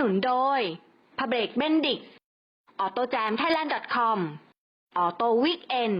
นุนโดยพเบรกเบนดิกออโตแจมไทยแลนด์ .com ออโตวิกเอ็น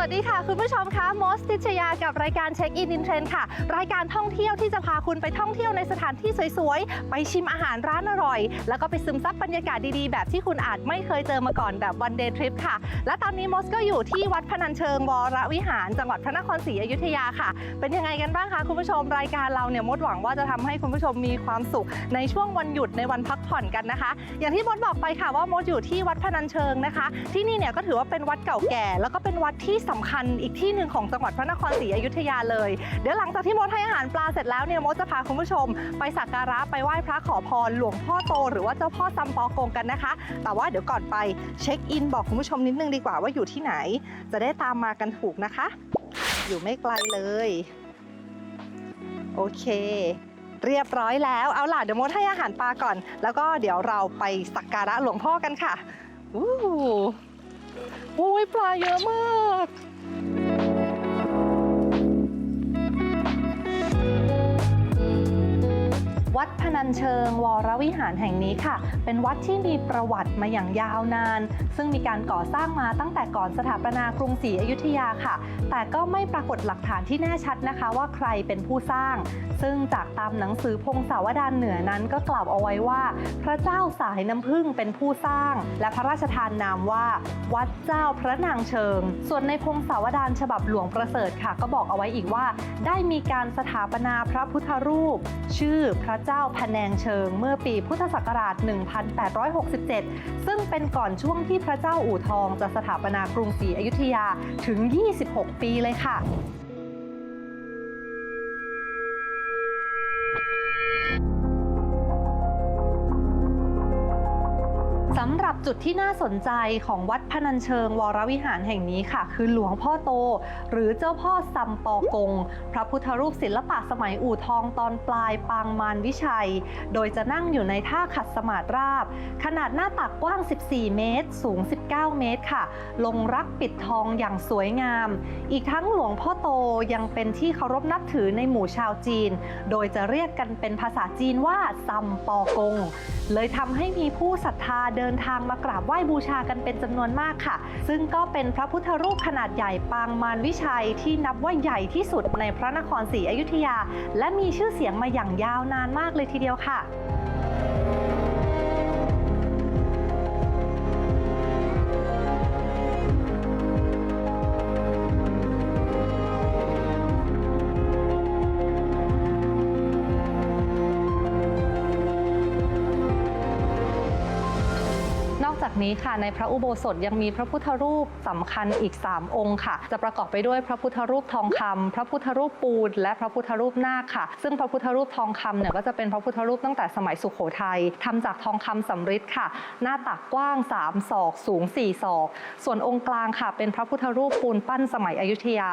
วัสดีค่ะ คุณผู้ชมคะมอสติชยากับรายการเช็คอินอินเทรนค่ะ รายการท่องเที่ยวที่จะพาคุณไปท่องเที่ยวในสถานที่สวยๆ ไปชิมอาหารร้านอร่อย แล้วก็ไปซึมซับบรรยากาศดีๆ แบบที่คุณอาจไม่เคยเจอมาก่อนแบบวันเดย์ทริปค่ะ และตอนนี้มอสก็อยู่ที่วัดพนัญเชิงวรวิหาร จังหวัดพระนครศรีอยุธยาค่ะ เป็นยังไงกันบ้างคะคุณผู้ชมรายการเราเนี่ยมดหวังว่าจะทำให้คุณผู้ชมมีความสุขในช่วงวันหยุดในวันพักผ่อนกันนะคะ อย่างที่มดบอกไปค่ะว่ามดอยู่ที่วัดพนัญเชิงนะคะ ที่นี่เนี่ยก็ถือว่าเป็นวัดเก่าแก่ แล้วก็เป็นวัดที่สำคัญอีกที่หนึ่งของจังหวัดพระนครศรีอยุธยาเลย เดี๋ยวหลังจากที่มดให้อาหารปลาเสร็จแล้วเนี่ยมดจะพาคุณผู้ชม ไปสักการะไปไหว้พระขอพรหลวงพ่อโต หรือว่าเจ้าพ่อซัมปอกงกันนะคะ แต่ว่าเดี๋ยวก่อนไปเช็คอินบอกคุณผู้ชมนิดนึงดีกว่าว่าอยู่ที่ไหน จะได้ตามมากันถูกนะคะ อยู่ไม่ไกลเลย โอเคเรียบร้อยแล้ว เอาล่ะ เดี๋ยวมดให้อาหารปลาก่อน แล้วก็เดี๋ยวเราไปสักการะหลวงพ่อกันค่ะ อู้ โอ้ยปลาเยอะมาก วัดพนัญเชิงวรวิหารแห่งนี้ค่ะ เป็นวัดที่มีประวัติมาอย่างยาวนาน ซึ่งมีการก่อสร้างมาตั้งแต่ก่อนสถาปนากรุงศรีอยุธยาค่ะ แต่ก็ไม่ปรากฏหลักฐานที่แน่ชัดนะคะ ว่าใครเป็นผู้สร้าง ซึ่งจากตามหนังสือพงศาวดารเหนือนั้นก็กล่าวเอาไว้ว่า พระเจ้าสายน้ำพึ่งเป็นผู้สร้าง และพระราชทานนามว่า วัดเจ้าพระนางเชิง ส่วนในพงศาวดารฉบับหลวงประเสริฐค่ะ ก็บอกเอาไว้อีกว่า ได้มีการสถาปนาพระพุทธรูป ชื่อพระเจ้าพแนงเชิงเมื่อปีพุทธศักราช 1867 ซึ่งเป็นก่อนช่วงที่พระเจ้าอู่ทองจะสถาปนากรุงศรีอยุธยาถึง 26 ปีเลยค่ะ สำหรับจุดที่น่าสนใจของวัดพนัญเชิงวรวิหารแห่งนี้ค่ะ คือหลวงพ่อโต หรือเจ้าพ่อซัมปอกง พระพุทธรูปศิลปะสมัยอู่ทองตอนปลายปางมารวิชัย โดยจะนั่งอยู่ในท่าขัดสมาธิราบ ขนาดหน้าตักกว้าง 14 เมตร สูง 19 เมตรค่ะ ลงรักปิดทองอย่างสวยงาม อีกทั้งหลวงพ่อโตยังเป็นที่เคารพนับถือในหมู่ชาวจีน โดยจะเรียกกันเป็นภาษาจีนว่าซัมปอกง เลยทำให้มีผู้ศรัทธาเดินินทางมากราบไหว้บูชากันเป็นจำนวนมากค่ะ ซึ่งก็เป็นพระพุทธรูปขนาดใหญ่ปางมารวิชัยที่นับว่าใหญ่ที่สุดในพระนครศรีอยุธยา และมีชื่อเสียงมาอย่างยาวนานมากเลยทีเดียวค่ะ gusta. นี้ค่ะ ในพระอุโบสถยังมีพระพุทธรูปสำคัญอีก 3 องค์ค่ะ จะประกอบไปด้วยพระพุทธรูปทองคำพระพุทธรูปปูน และพระพุทธรูปนาคค่ะ ซึ่งพระพุทธรูปทองคำเนี่ยก็จะเป็นพระพุทธรูปตั้งแต่สมัยสุโขทัยทำจากทองคำสำริดค่ะ หน้าตักกว้าง 3 ศอก สูง 4 ศอก ส่วนองค์กลางค่ะ เป็นพระพุทธรูปปูนปั้นสมัยอยุธยา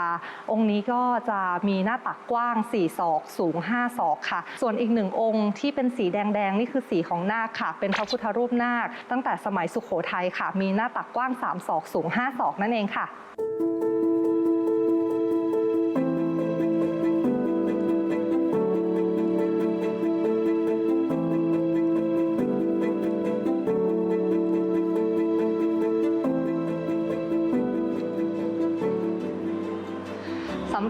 องค์นี้ก็จะมีหน้าตักกว้าง 4 ศอก สูง 5 ศอกค่ะ ส่วนอีกหนึ่งองค์ที่เป็นสีแดงๆนี่คือสีของนาคค่ะ เป็นพระพุทธรูปนาคตั้งแต่สมัยสุโขทัยค่ะ มีหน้าตักกว้าง 3 ศอกสูง 5 ศอกนั่นเองค่ะ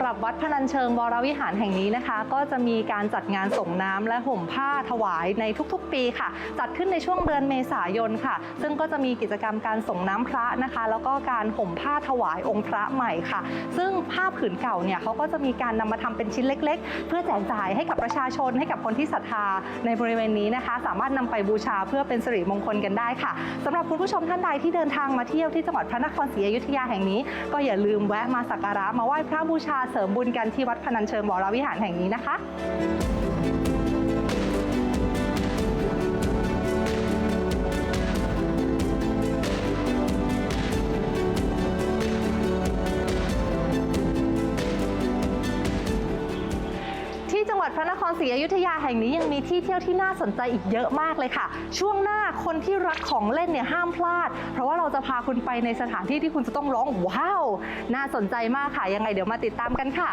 หรับวัดพนัญเชิงวรวิหารแห่งนี้นะคะ ก็จะมีการจัดงานส่งน้ำและห่มผ้าถวายในทุกๆ ปีค่ะ จัดขึ้นในช่วงเดือนเมษายนค่ะ ซึ่งก็จะมีกิจกรรมการส่งน้ำพระนะคะ แล้วก็การห่มผ้าถวายองค์พระใหม่ค่ะ ซึ่งผ้าผืนเก่าเนี่ยเขาก็จะมีการนำมาทำเป็นชิ้นเล็ก ๆ เพื่อแจกจ่ายให้กับประชาชนให้กับคนที่ศรัทธาในบริเวณนี้นะคะ สามารถนำไปบูชาเพื่อเป็นสิริมงคลกันได้ค่ะสำหรับคุณผู้ชมท่านใดที่เดินทางมาเที่ยวที่จังหวัดพระนครศรีอยุธยาแห่งนี้ ก็อย่าลืมแวะมาสักการะมาไหว้พระบูชาเสริมบุญกันที่วัดพนัญเชิงวรวิหารแห่งนี้นะคะ ศรีอยุธยาแห่งนี้ยังมีที่เที่ยวที่น่าสนใจอีกเยอะมากเลยค่ะ ช่วงหน้าคนที่รักของเล่นเนี่ยห้ามพลาด เพราะว่าเราจะพาคุณไปในสถานที่ที่คุณจะต้องร้องว้าว น่าสนใจมากค่ะ ยังไงเดี๋ยวมาติดตามกันค่ะ